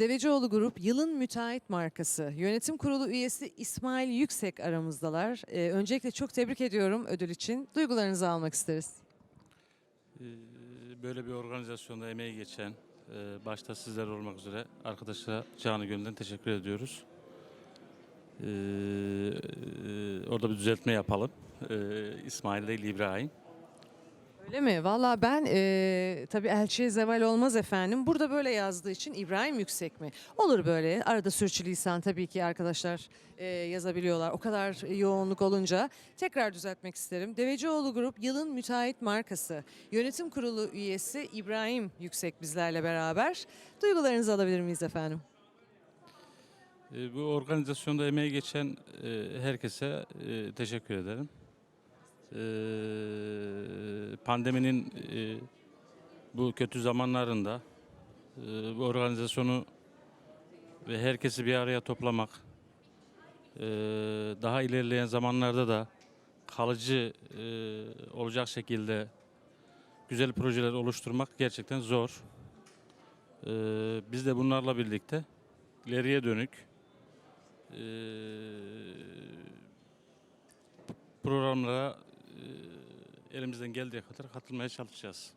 Devecioğlu Grup yılın müteahhit markası. Yönetim kurulu üyesi İsmail Yüksek aramızdalar. Ee, öncelikle çok tebrik ediyorum ödül için. Duygularınızı almak isteriz. Ee, Böyle bir organizasyonda emeği geçen, e, başta sizler olmak üzere arkadaşlara canı gönülden teşekkür ediyoruz. Ee, e, Orada bir düzeltme yapalım. Ee, İsmail değil İbrahim. Öyle mi? Valla ben e, tabii elçiye zeval olmaz efendim. Burada böyle yazdığı için İbrahim Yüksek mi? Olur böyle. Arada sürçülisan tabii ki arkadaşlar e, yazabiliyorlar. O kadar yoğunluk olunca tekrar düzeltmek isterim. Devecioğlu Grup yılın müteahhit markası. Yönetim kurulu üyesi İbrahim Yüksek bizlerle beraber. Duygularınızı alabilir miyiz efendim? Ee, Bu organizasyonda emeği geçen e, herkese e, teşekkür ederim. Ee, Pandeminin e, bu kötü zamanlarında e, bu organizasyonu ve herkesi bir araya toplamak, e, daha ilerleyen zamanlarda da kalıcı olacak şekilde güzel projeler oluşturmak gerçekten zor. Ee, Biz de bunlarla birlikte ileriye dönük programlara elimizden geldiği kadar katılmaya çalışacağız.